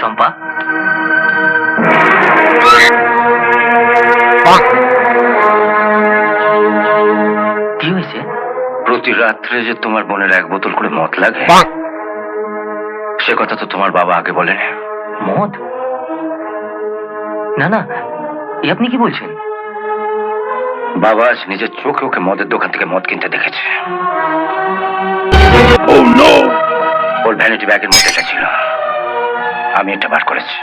শম্পা কি হয়েছে? প্রতি রাত্রে যে তোমার বোনের এক বোতল করে মদ লাগে সে কথা তো তোমার বাবা আগে বলে মদ? না না এ আপনি কি বলছেন? বাবা আজ নিজের চোখে ওকে মদের দোকান থেকে মদ কিনতে দেখেছে। Oh no! ওর ভ্যানিটি ব্যাগের মধ্যে এটা ছিল আমি এটা বার করেছি।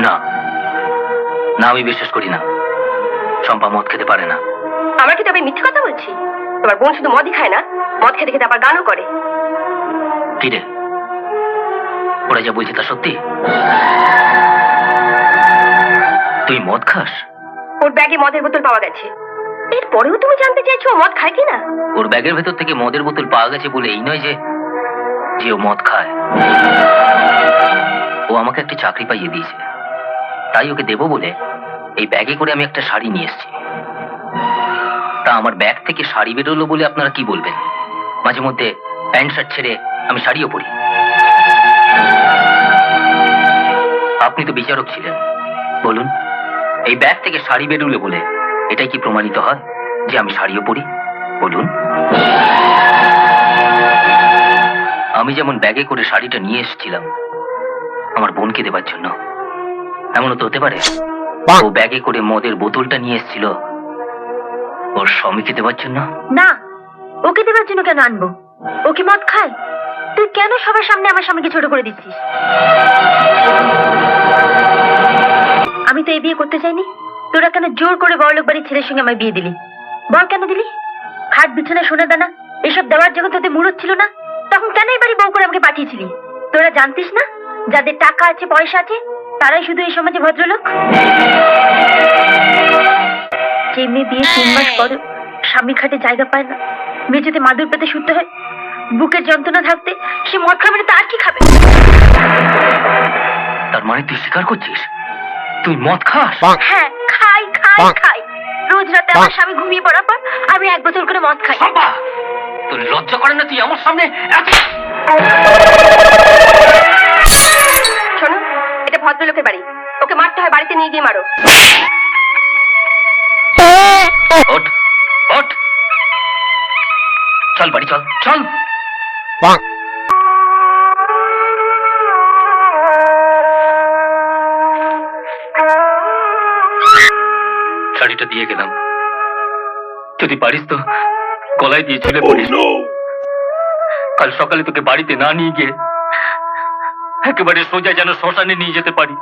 না। না আমি বিশ্বাস করি না। চম্পা মদ খেতে পারে না। আমরা কি তবে মিথ্যে কথা বলছি? তোমার বোন শুধু মদই খায় না মদ খেতে খেতে আবার গানও করে। কি রে? ওরা যা বলছে তা সত্যি? তুই মদ খাস? ওর ব্যাগে মদের বোতল পাওয়া গেছে। এরপরেও তুমি জানতে চাইছো মদ খায় কিনা? ওর ব্যাগের ভেতর থেকে মদের বোতল পাওয়া গেছে বলে এই নয় যে যে ও মদ খায়। ও আমাকে একটা চাকরি পাইয়ে দিয়েছে। তাই ওকে দেবো বলে এই ব্যাগে করে আমি একটা শাড়ি নিয়ে এসেছি। তা আমার ব্যাগ থেকে শাড়ি বেরোলো বলে আপনারা কি বলবেন? মাঝে মধ্যে প্যান্ট, শার্ট ছেড়ে আমি শাড়িও পরি। আপনি তো বিচারক ছিলেন। বলুন, এই ব্যাগ থেকে শাড়ি বেরোলে বলে এটাই কি প্রমাণিত হয় যে আমি শাড়িও পরি? বলুন। আমি যেমন ব্যাগে করে শাড়িটা নিয়ে এসেছিলাম আমার বোনকে দেবার জন্য। এমনও তো হতে পারে। ও ব্যাগে করে মদের বোতলটা নিয়ে এসেছিল। ওর স্বামীকে দেবার জন্য? না ওকে দেবার জন্য কেন আনব? ওকে মদ খায়? তুই কেন সবার সামনে আমার স্বামীকে ছোট করে দিচ্ছিস? আমি তো এই বিয়ে করতে চাইনি। তোরা কেন জোর করে বড়লোক বাড়ির ছেলের সঙ্গে আমার বিয়ে দিলি? বল কেন দিলি? খাট বিছানা সোনা দানা এসব দেওয়ার জন্য তোদের মুরত ছিল না? তখন কেন এই বাড়ি বউ করে আমাকে পাঠিয়েছিলি? তোরা জানতিস না? যাদের টাকা আছে পয়সা আছে তারাই শুধু এই সমাজে ভদ্রলোক? যে মেয়ে বিয়ে তিন মাস পরে স্বামী খাটে জায়গা পায় না মেঝেতে মাদুর পেতে শুতে হয় বুকের যন্ত্রণা থাকতে সে মদ খাবে না তার কি খাবে? তার মানে তুই স্বীকার করছিস? তুই মদ খাস? হ্যাঁ খাই খাই খাই। রোজ রাতে আমার স্বামী ঘুমিয়ে পড়ার পর আমি এক বোতল করে মদ খাই। বাবা তোর লজ্জা করে না তুই আমার সামনে শোনো এটা ভদ্রলোকের বাড়ি। ওকে মারতে হয় বাড়িতে নিয়ে গিয়ে মারো। ওঠ ওঠ। চল বাড়ি চল চল। শাড়িটা দিয়ে গেলাম। যদি পারিস তো গলায় দিয়ে ঝুলে পড়িস। কাল সকালে তোকে বাড়িতে না নিয়ে গিয়ে একেবারে সোজা যেন শ্মশানে নিয়ে যেতে পারি।